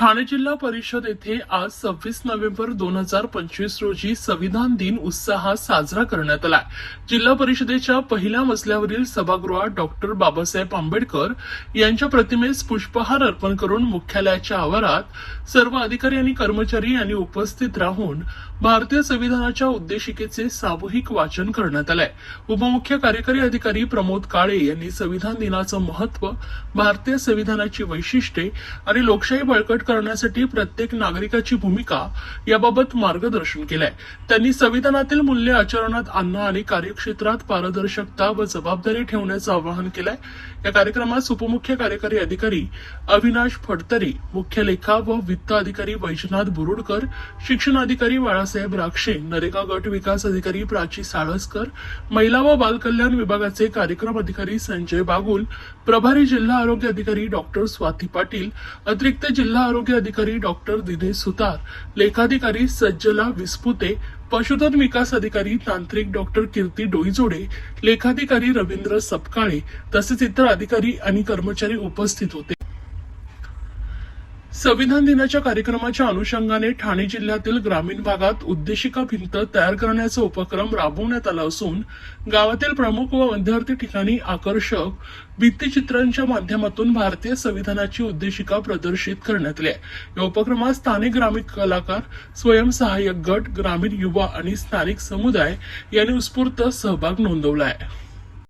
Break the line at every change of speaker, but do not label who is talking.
ठाणे जिल्हा परिषद येथे आज सव्वीस नोव्हेंबर दोन हजार पंचवीस रोजी संविधान दिन उत्साहात साजरा करण्यात आला जिल्हा परिषदेच्या पहिल्या मजल्यावरील सभागृहात डॉक्टर बाबासाहेब आंबेडकर यांच्या प्रतिमेस पुष्पहार अर्पण करून मुख्यालयाच्या आवारात सर्व अधिकारी आणि कर्मचारी यांनी उपस्थित राहून भारतीय संविधानाच्या उद्देशिकेचे सामूहिक वाचन करण्यात आलंय. उपमुख्य कार्यकारी अधिकारी प्रमोद काळे यांनी संविधान दिनाचं महत्त्व भारतीय संविधानाची वैशिष्ट्ये आणि लोकशाही बळकट करण्यासाठी प्रत्येक नागरिकाची भूमिका याबाबत मार्गदर्शन केलंय. त्यांनी संविधानातील मूल्य आचरणात आणणं आणि कार्यक्षेत्रात पारदर्शकता व जबाबदारी ठेवण्याचं आवाहन केलंय. या कार्यक्रमात उपमुख्य कार्यकारी अधिकारी अविनाश फडतरे मुख्य लेखा व वित्त अधिकारी वैजनाथ बुरुडकर शिक्षण अधिकारी बाळासाहेब राक्षे नरेगा गट विकास अधिकारी प्राची साळसकर महिला व बालकल्याण विभागाचे कार्यक्रम अधिकारी संजय बागुल प्रभारी जिल्हा आरोग्य अधिकारी डॉक्टर स्वाती पाटील अतिरिक्त जिल्हा आरोग्य अधिकारी डॉक्टर दिनेश सुतार लेखाधिकारी सज्जला विस्पुते पशुधन विकास अधिकारी तांत्रिक डॉक्टर कीर्ती डोईजोडे लेखाधिकारी रवींद्र सपकाळे तसेच इतर अधिकारी आणि कर्मचारी उपस्थित होते. संविधान दिनाच्या कार्यक्रमाच्या अनुषंगाने ठाणे जिल्ह्यातील ग्रामीण भागात उद्देशिका भिंत तयार करण्याचा उपक्रम राबवण्यात आला असून गावातील प्रमुख व मध्यवर्ती ठिकाणी आकर्षक भित्तिचित्रांच्या माध्यमातून भारतीय संविधानाची उद्देशिका प्रदर्शित करण्यात आली आहे. या उपक्रमात स्थानिक ग्रामीण कलाकार स्वयंसहाय्यक गट ग्रामीण युवा आणि स्थानिक समुदाय यांनी उत्स्फूर्त सहभाग नोंदवला आहे.